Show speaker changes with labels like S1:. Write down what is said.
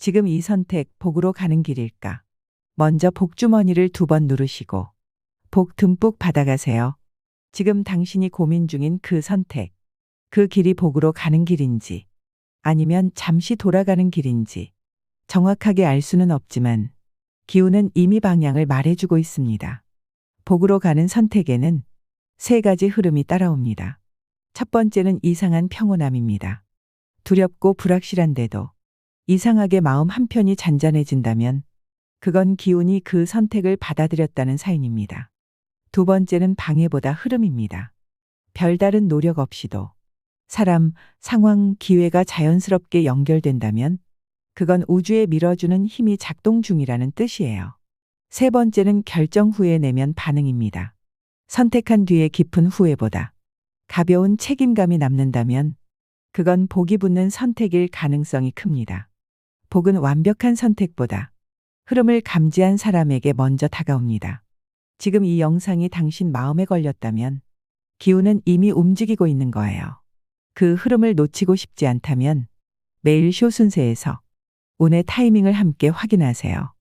S1: 지금 이 선택 복으로 가는 길일까? 먼저 복주머니를 두 번 누르시고 복 듬뿍 받아가세요. 지금 당신이 고민 중인 그 선택. 그 길이 복으로 가는 길인지 아니면 잠시 돌아가는 길인지 정확하게 알 수는 없지만 기운은 이미 방향을 말해주고 있습니다. 복으로 가는 선택에는 세 가지 흐름이 따라옵니다. 첫 번째는 이상한 평온함입니다. 두렵고 불확실한데도 이상하게 마음 한편이 잔잔해진다면 그건 기운이 그 선택을 받아들였다는 사인입니다. 두 번째는 방해보다 흐름입니다. 별다른 노력 없이도 사람, 상황, 기회가 자연스럽게 연결된다면 그건 우주에 밀어주는 힘이 작동 중이라는 뜻이에요. 세 번째는 결정 후에 내면 반응입니다. 선택한 뒤에 깊은 후회보다 가벼운 책임감이 남는다면 그건 복이 붙는 선택일 가능성이 큽니다. 복은 완벽한 선택보다 흐름을 감지한 사람에게 먼저 다가옵니다. 지금 이 영상이 당신 마음에 걸렸다면 기운은 이미 움직이고 있는 거예요. 그 흐름을 놓치고 싶지 않다면 매일 쇼 순세에서 운의 타이밍을 함께 확인하세요.